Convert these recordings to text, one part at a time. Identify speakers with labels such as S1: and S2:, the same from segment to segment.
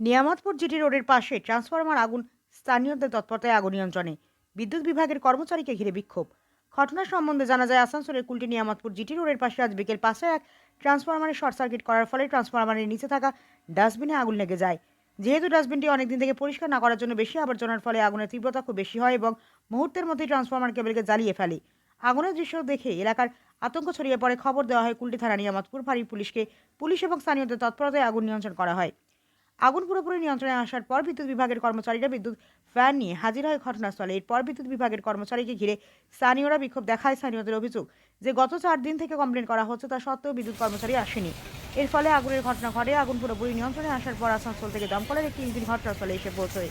S1: Niamatpur GT রোডের পাশে transformer আগুন, স্থানীয়দের তৎপরতায় আগুন নিয়ন্ত্রণে। বিদ্যুৎ বিভাগের কর্মচারীকে ঘিরে বিক্ষোভ। ঘটনা সম্বন্ধে জানা যায়, আসানসোলের কুলটি নিয়ামতপুর জিটি রোডের পাশে আজ বিকেল পাঁচে এক ট্রান্সফরমারে শর্ট সার্কিট করার ফলে ট্রান্সফরমারের নিচে থাকা ডাস্টবিনে আগুন লেগে যায়। যেহেতু ডাস্টবিনটি অনেকদিন থেকে পরিষ্কার না করার জন্য বেশি আবর্জনার ফলে আগুনের তীব্রতা খুব বেশি হয় এবং মুহূর্তের মধ্যেই ট্রান্সফরমার কেবলকে জ্বালিয়ে ফেলে। আগুনের দৃশ্য দেখে এলাকার আতঙ্ক ছড়িয়ে পড়ে। খবর দেওয়া হয় কুলটি থানা নিয়ামতপুর ফাঁড়ি পুলিশকে। পুলিশ এবং স্থানীয়দের তৎপরতায় আগুন নিয়ন্ত্রণ করা হয়। আগুন পুরোপুরি নিয়ন্ত্রণে আসার পর বিদ্যুৎ বিভাগের কর্মচারীরা বিদ্যুৎ ফ্যান নিয়ে হাজির হয় ঘটনাস্থলে। এরপর বিদ্যুৎ বিভাগের কর্মচারীকে ঘিরে স্থানীয়রা বিক্ষোভ দেখায় স্থানীয়দের অভিযোগ যে, গত চার দিন থেকে কমপ্লেন করা হচ্ছে, তা সত্ত্বেও বিদ্যুৎ কর্মচারী আসেনি। এর ফলে আগুনের ঘটনা ঘটে, আগুন পুরোপুরি নিয়ন্ত্রণে আসার পর আসানসোল থেকে দমকলের একটি ইঞ্জিন ঘটনাস্থলে এসে পৌঁছয়।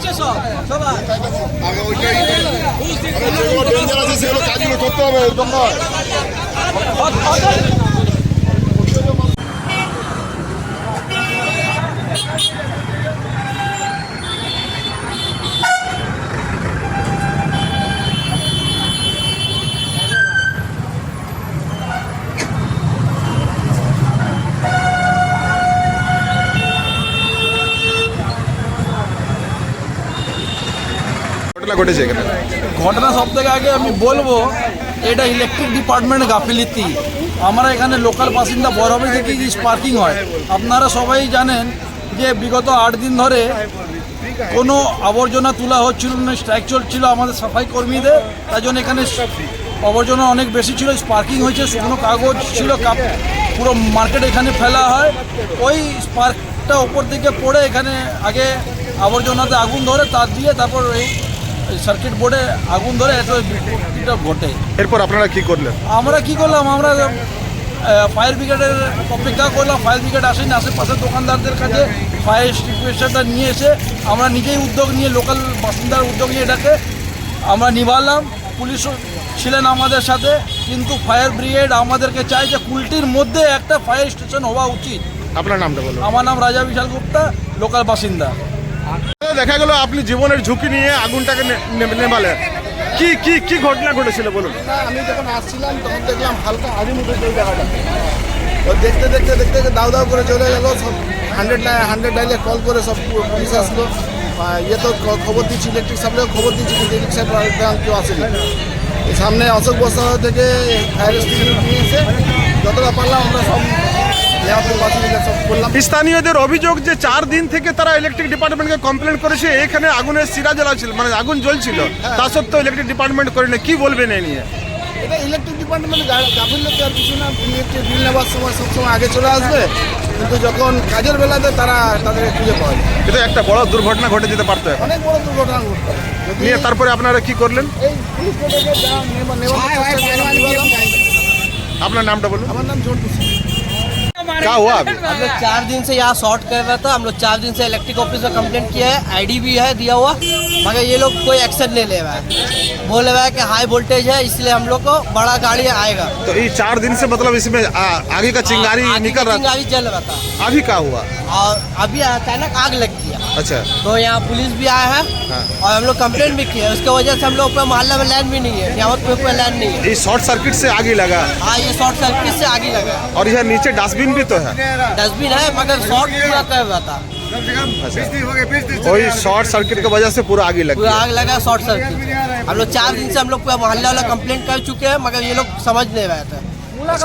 S2: আছে সব সবার
S3: আগে ওইটাই। যেগুলো ডেঞ্জার আছে সেগুলো কাজগুলো করতে হবে একদম নয়। ঘটনা ঘটেছে এখানে?
S4: ঘটনা সব থেকে আগে আমি বলব, এটা ইলেকট্রিক ডিপার্টমেন্ট গাফিলিতি। আমরা এখানে লোকাল বাসিন্দা বড়বে থেকে যে স্পার্কিং হয়। আপনারা সবাই জানেন যে বিগত আট দিন ধরে কোনো আবর্জনা তোলা হচ্ছিল না স্ট্রাইক চলছিল আমাদের সাফাই কর্মীদের। তাই জন্য এখানে আবর্জনা অনেক বেশি ছিল স্পার্কিং হয়েছে, শুকনো কাগজ ছিল পুরো মার্কেট এখানে ফেলা হয়। ওই স্পার্কটা ওপর দিকে পড়ে এখানে আগে আবর্জনাতে আগুন ধরে, তার দিয়ে তারপর এই সার্কিট বোর্ডে আগুন ধরে এত বিপত্তিটা ঘটে।
S3: এরপর আপনারা কি করলেন?
S4: আমরা কি করলাম? আমরা ফায়ার ব্রিগেডের অপেক্ষা করলাম। ফায়ার ব্রিগেড আসেনি আশেপাশের দোকানদারদের কাছে ফায়ার এক্সটিংগুইশারটা নিয়ে এসে আমরা নিজেই উদ্যোগ নিয়ে লোকাল বাসিন্দার উদ্যোগ নিয়ে এটাকে আমরা নিভালাম পুলিশও ছিলেন আমাদের সাথে কিন্তু ফায়ার ব্রিগেড আমাদেরকে চাই যে কুলটির মধ্যে একটা ফায়ার স্টেশন হওয়া উচিত।
S3: আপনার নামটা বলুন।
S4: আমার নাম রাজা বিশাল গুপ্তা লোকাল বাসিন্দা।
S3: দেখা গেল আপনি জীবনের ঝুঁকি নিয়ে আগুনটাকে নে- নে- নেভালেন। কি কি কি ঘটনা ঘটেছিল বলুন?
S5: আমি যখন আসছিলাম, তখন দেখলাম হালকা আগুন উঠেছে ওই জায়গাটা তো দেখতে দেখতে দেখতে দাউ দাউ করে চলে গেল, সব হান্ড্রেড হান্ড্রেড ডাইলে কল করে সব পুলিশ আসলো। ইয়ে তো খবর দিচ্ছি ইলেকট্রিক সাপ্লাই খবর দিচ্ছি, কিন্তু ইলেকট্রিক সাপ্লাই কেউ আসেনি। সামনে অশোক বস্তা থেকে ফায়ার স্টেশন নিয়ে এসে যতটা পারলাম আমরা সব
S3: স্থানীয়দের অভিযোগ যে চার দিন থেকে তারা ইলেকট্রিক ডিপার্টমেন্টকে কমপ্লেন করেছে এখানে আগুনের সিরা জ্বলাছিল মানে আগুন জ্বলছিল। তা সত্ত্বেও ইলেকট্রিক ডিপার্টমেন্ট করেনি কি বলবেন এই নিয়ে?
S5: এটা ইলেকট্রিক ডিপার্টমেন্ট গাফিলতি আর কিছু না ইলেকট্রিক বিল নেওয়ার সময় সবসময় আগে চলে আসবে কিন্তু যখন কাজের বেলাতে তারা তাদেরকে খুঁজে পাওয়া যায়।
S3: কিন্তু একটা বড় দুর্ঘটনা ঘটে যেতে পারতো
S5: অনেক বড় দুর্ঘটনা ঘটতে
S3: নিয়ে তারপরে আপনারা কি করলেন?
S5: এই পুলিশ।
S3: আপনার নামটা বলুন।
S5: আমার নাম ঝন্টু সিং।
S3: क्या हुआ अभी?
S2: हम लोग चार दिन से यहाँ शॉर्ट कर रहा था हम लोग चार दिन से इलेक्ट्रिक ऑफ़िस में कंप्लेंट किया है आईडी भी है दिया हुआ मगर ये लोग कोई एक्शन नहीं ले रहा है। बोल रहा है कि हाई वोल्टेज है इसलिए हम लोग को बड़ा गाड़ी आएगा।
S3: तो ये चार दिन से मतलब इसमें आ, आगे का चिंगारी आ,
S2: आगे
S3: निकल रहा
S2: चिंगारी जल रहा था।
S3: अभी क्या हुआ?
S2: और अभी अचानक आग लग गया।
S3: अच्छा।
S2: तो यहाँ पुलिस भी आया है
S3: हाँ।
S2: और हम लोग कंप्लेंट भी किया उसके वजह से हम लोग पे मोहल्ला में लाइन भी नहीं है। यहाँ पे कोई लाइन नहीं है।
S3: ये शॉर्ट सर्किट से आगे लगा।
S2: हाँ ये शॉर्ट सर्किट से आगे लगा।
S3: और यहाँ नीचे डस्टबिन भी तो है।
S2: डस्टबिन है मगर शॉर्ट पूरा कर रहा था
S3: वही शॉर्ट सर्किट की वजह से पूरा आगे लग
S2: पूरा आग लगा शॉर्ट सर्किट हम लोग चार दिन से हम लोग पूरा मोहल्ला वाला कंप्लेंट कर चुके हैं मगर ये लोग समझ नहीं रहे थे।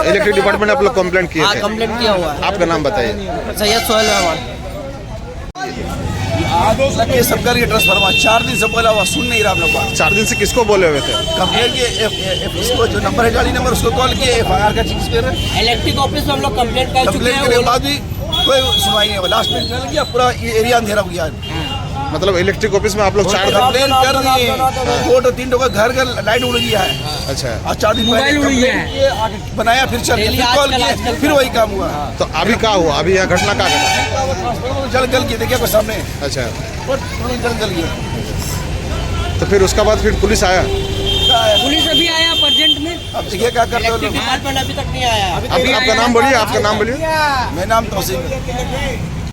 S3: इलेक्ट्रिक डिपार्टमेंट आप लोग कंप्लेंट किए
S2: हाँ
S3: थे।
S2: कंप्लेंट किया हुआ है।
S3: आपका नाम बताइए।
S2: सैयद सोहेल रहमान।
S6: आग लगे सब करके ट्रांसफार्मर चार दिन से बोला हुआ सुन नहीं रहा हम लोग
S3: चार दिन से किसको बोले हुए थे?
S6: कंप्लेन इसको जो नंबर है गाड़ी नंबर उसको कॉल किए एफ़ आई आर का चीज़ कर रहे
S2: इलेक्ट्रिक ऑफ़िस में हम लोग कंप्लेंट कर चुके हैं
S6: बाद भी कोई सुनवाई नहीं हुआ लास्ट में चल गया पूरा एरिया अंधेरा हो गया।
S3: मतलब इलेक्ट्रिक ऑफ़िस में आप लोग चार दिन
S6: कंप्लेन कर दिए। दो तो तीन का घर का लाइट उड़ गया है।
S3: अच्छा।
S6: और चार दिन कंप्लेन किए आगे बनाया फिर चल फिर कॉल किए फिर वही काम हुआ।
S3: तो अभी क्या हुआ? अभी यहाँ घटना क्या घटा?
S6: जल गल के देखिए सामने।
S3: अच्छा।
S6: और जल गल गया।
S3: तो फिर उसका बाद फिर पुलिस आया?
S7: पुलिस अभी आया प्रजेंट में।
S6: अब देखिए क्या करते हो लोग?
S2: अभी तक नहीं आया।
S3: आप, आपका नाम बोलिए आपका नाम बोलिए।
S6: मेरा नाम तौसीफ